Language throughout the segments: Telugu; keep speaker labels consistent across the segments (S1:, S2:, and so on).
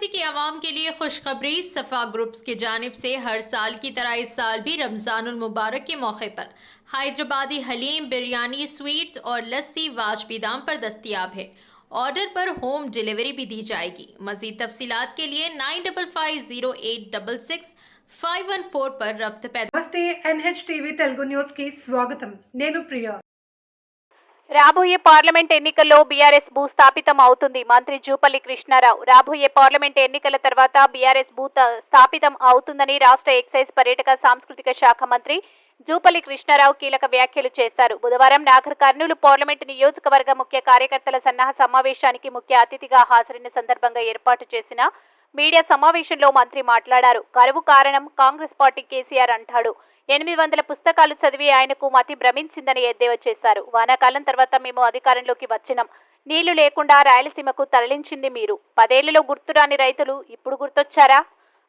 S1: राष्ट्रपति की आवाम के लिए खुशखबरी सफ़ा ग्रुप्स की जानब से हर साल की तरह इस साल भी रमज़ान मुबारक के मौके पर। हैदराबादी हलीम बिरयानी स्वीट्स और लस्सी वाजबी दाम पर दस्तियाब है। ऑर्डर पर होम डिलीवरी भी दी जाएगी। मजीद तफसीत के लिए nine double five zero eight double six five one four पर रब्त पैदा
S2: नमस्ते, एनएच टीवी तेलुगु न्यूज़ की स्वागत प्रिया
S3: రాబోయే పార్లమెంట్ ఎన్నికల్లో బీఆర్ఎస్ భూస్థాపితం అవుతుంది. మంత్రి జూపల్లి కృష్ణారావు రాబోయే పార్లమెంట్ ఎన్నికల తర్వాత బీఆర్ఎస్ భూ స్థాపితం అవుతుందని రాష్ట్ర ఎక్సైజ్ పర్యాటక సాంస్కృతిక శాఖ మంత్రి జూపల్లి కృష్ణారావు కీలక వ్యాఖ్యలు చేశారు. బుధవారం నాగర్ కర్నూలు పార్లమెంటు నియోజకవర్గ ముఖ్య కార్యకర్తల సన్నాహ సమావేశానికి ముఖ్య అతిథిగా హాజరైన సందర్భంగా ఏర్పాటు చేసిన మీడియా సమావేశంలో మంత్రి మాట్లాడారు. కరువు కారణం కాంగ్రెస్ పార్టీ కేసీఆర్ అంటాడు. ఎనిమిది వందల పుస్తకాలు చదివి ఆయనకు మతి భ్రమించిందని ఎద్దేవా చేశారు. వానాకాలం తర్వాత మేము అధికారంలోకి వచ్చినాం. నీళ్ళు లేకుండా రాయలసీమకు తరలించింది మీరు. పదేళ్ళలో గుర్తురాని రైతులు ఇప్పుడు గుర్తొచ్చారా?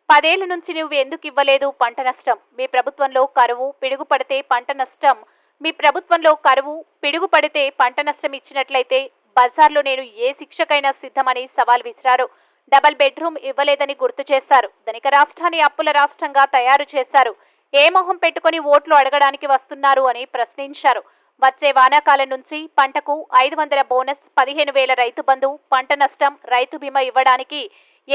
S3: పదేళ్ళ నుంచి నువ్వు ఎందుకు ఇవ్వలేదు పంట నష్టం? మీ ప్రభుత్వంలో కరువు పిడుగు పడితే పంట నష్టం. మీ ప్రభుత్వంలో కరువు పిడుగు పడితే పంట నష్టం ఇచ్చినట్లయితే బజార్లో నేను ఏ శిక్షకైనా సిద్ధమని సవాల్ విసిరారు. డబల్ బెడ్రూమ్ ఇవ్వలేదని గుర్తు చేశారు. ధనిక రాష్ట్రాన్ని అప్పుల రాష్ట్రంగా తయారు చేశారు. ఏ మొహం పెట్టుకొని ఓట్లు అడగడానికి వస్తున్నారు అని ప్రశ్నించారు. వచ్చే వానాకాలం నుంచి పంటకు ఐదు వందల బోనస్ పదిహేను వేల రైతు బంధు పంట నష్టం రైతు బీమా ఇవ్వడానికి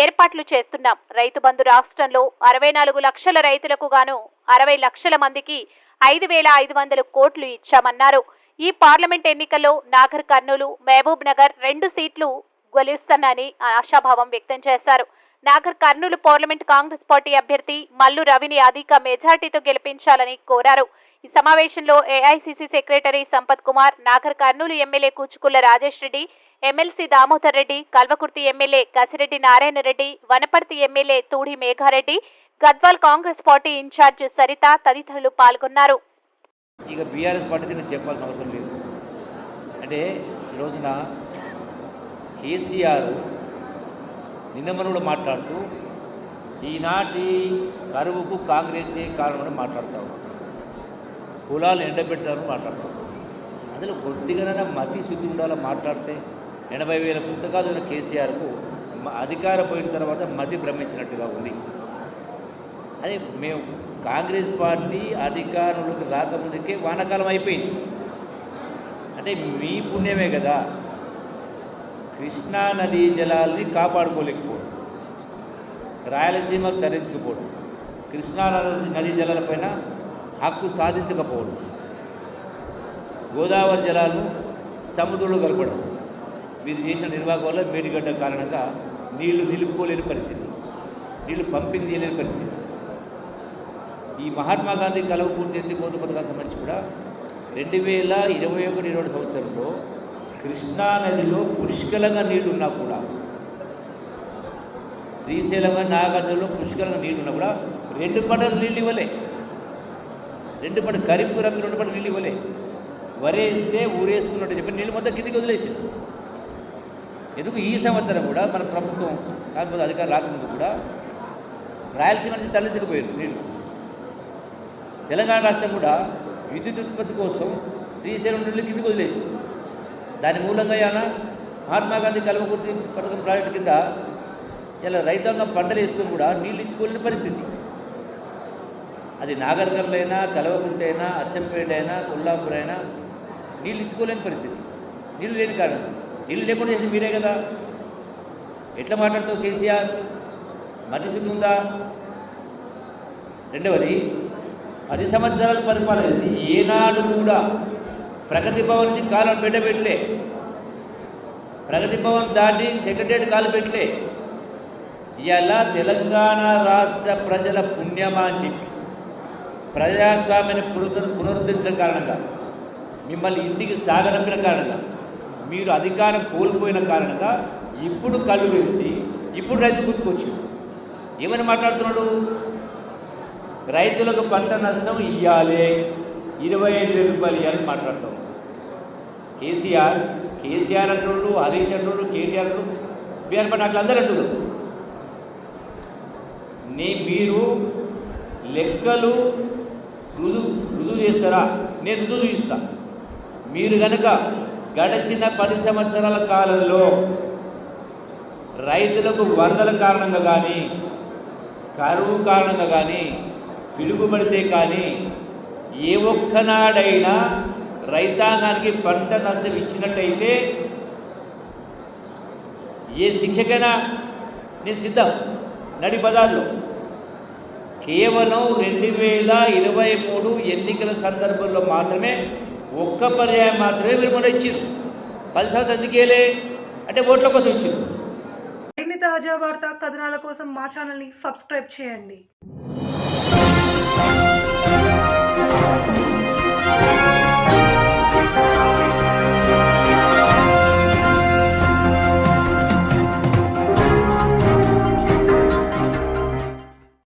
S3: ఏర్పాట్లు చేస్తున్నాం. రైతు బంధు రాష్ట్రంలో అరవై నాలుగు లక్షల రైతులకు గాను అరవై లక్షల మందికి ఐదు వేల ఐదు వందల కోట్లు ఇచ్చామన్నారు. ఈ పార్లమెంట్ ఎన్నికల్లో నాగర్ కర్నూలు మహబూబ్ నగర్ రెండు సీట్లు గెలుస్తానని ఆశాభావం వ్యక్తం చేశారు. నాగర్ కర్నూలు పార్లమెంట్ కాంగ్రెస్ పార్టీ అభ్యర్థి మల్లు రవిని అధిక మెజార్టీతో గెలిపించాలని కోరారు. ఈ సమావేశంలో AICC secretary Sampath Kumar Nagarkurnool MLA Kuchukulla Rajesh Reddy MLC Damodar Reddy Kalwakurthy MLA Kasireddy Narayana Reddy Wanaparthy MLA Thudi Meghareddy Gadwal Congress party incharge Saritha తదితరులు పాల్గొన్నారు.
S4: ఇక బీఆర్ఎస్ పార్టీ నేను చెప్పాల్సిన అవసరం లేదు. అంటే ఈరోజున కేసీఆర్ నిన్నమనుడు మాట్లాడుతూ ఈనాటి కరువుకు కాంగ్రెసే కారణమని మాట్లాడుతూ ఉన్నాడు కులాలు ఎండబెట్టారని మాట్లాడుతూ అసలు కొద్దిగానైనా మతి శుద్ధి ఉండాలో మాట్లాడితే ఎనభై వేల పుస్తకాలు ఉన్న కేసీఆర్కు అధికార పోయిన తర్వాత మతి భ్రమించినట్టుగా ఉంది. అదే మేము కాంగ్రెస్ పార్టీ అధికారంలోకి రాకముందుకే వానాకాలం అయిపోయింది. అంటే మీ పుణ్యమే కదా. కృష్ణా నదీ జలాల్ని కాపాడుకోలేకపోవడం. రాయలసీమకు తరించకపోవడం కృష్ణానది నదీ జలాలపైన హక్కు సాధించకపోవడం. గోదావరి జలాలను సముద్రంలో కలపడం. వీరు చేసిన నిర్వాహకం వల్ల మేడిగడ్డ కారణంగా నీళ్ళు నిలుపుకోలేని పరిస్థితి. నీళ్ళు పంపింగ్ చేయలేని పరిస్థితి. ఈ మహాత్మా గాంధీ కలవ పూర్తి ఎత్తి కోత పథకానికి సంబంధించి కూడా రెండు వేల ఇరవై ఒకటి ఇరవై సంవత్సరంలో కృష్ణా నదిలో పుష్కలంగా నీళ్ళున్నా కూడా శ్రీశైలంగా నాగార్జునలో పుష్కలంగా నీళ్ళున్నా కూడా రెండు పంటలు నీళ్ళు ఇవ్వలే రెండు పంట కరింపు రంగు రెండు పంట నీళ్ళు ఇవ్వలే వరేస్తే ఊరేసుకున్నట్టు చెప్పి నీళ్ళు మొత్తం కిందికి వదిలేసింది. ఎందుకు ఈ సంవత్సరం కూడా మన ప్రభుత్వం కాకపోతే అధికారం రాకముందు కూడా రాయలసీమ నుంచి తరలించకపోయారు నీళ్ళు తెలంగాణ రాష్ట్రం కూడా విద్యుత్ ఉత్పత్తి కోసం శ్రీశైలం నీళ్ళు కిందికి వదిలేసింది. దాని మూలంగా ఇలా మహాత్మా గాంధీ కల్వకుర్తి పథకం ప్రాజెక్టు కింద ఇలా రైతాంగం పంటలు వేసుకొని కూడా నీళ్ళు ఇచ్చుకోలేని పరిస్థితి. అది నాగర్కర్లు అయినా కలవకుర్తి అయినా అచ్చంపేట అయినా కొల్లాపూర్ అయినా నీళ్ళు ఇచ్చుకోలేని పరిస్థితి. నీళ్ళు లేని కారణం. నీళ్ళు లేకుండా చేసింది మీరే కదా. ఎట్లా మాట్లాడుతావు కేసీఆర్? మతి శుద్ధి ఉందా? రెండవది పది సంవత్సరాలు పరిపాలన చేసి ఏనాడు కూడా ప్రగతి భవన్ నుంచి బిడ్డ పెట్టబెట్టలే ప్రగతి భవన్ దాటి సెక్రటరియట్ కాలు పెట్టలే. ఇలా తెలంగాణ రాష్ట్ర ప్రజల పుణ్యమా అని చెప్పి ప్రజాస్వామ్యాన్ని పునరు పునరుద్ధరించిన కారణంగా మిమ్మల్ని ఇంటికి సాగనంపిన కారణంగా మీరు అధికారం కోల్పోయిన కారణంగా ఇప్పుడు కళ్ళు వేసి ఇప్పుడు రైతు గుర్తుకొచ్చింది ఏమని మాట్లాడుతున్నాడు? రైతులకు పంట నష్టం ఇవ్వాలి ఇరవై ఐదు వేల రూపాయలు ఇవ్వాలని మాట్లాడతాం. కేసీఆర్ కేసీఆర్ అంటున్నాడు హరీష్ అంటున్నాడు కేటీఆర్ అంటున్నాడు బీఆర్ నాకు అందరూ అంటున్నారు నీ మీరు లెక్కలు రుజువు రుజువు చేస్తారా? నేను రుజువు చూపిస్తా. మీరు కనుక గడిచిన పది సంవత్సరాల కాలంలో రైతులకు వరదల కారణంగా కానీ కరువు కారణంగా కానీ పిలుగుబడితే కానీ ఏ ఒక్కనాడైనా రైతాంగానికి పంట నష్టం ఇచ్చినట్టయితే ఏ శిక్షకైనా నేను సిద్ధం. నడి బజార్లో. కేవలం రెండు వేల ఇరవై మూడు ఎన్నికల సందర్భంలో మాత్రమే ఒక్క పర్యాయం మాత్రమే మీరు మొన్న ఇచ్చారు పది సంవత్సరాలు ఎందుకేలే? అంటే ఓట్ల కోసం ఇచ్చారు
S2: మరిన్ని తాజా వార్త కథనాల కోసం మా ఛానల్ని సబ్స్క్రైబ్ చేయండి.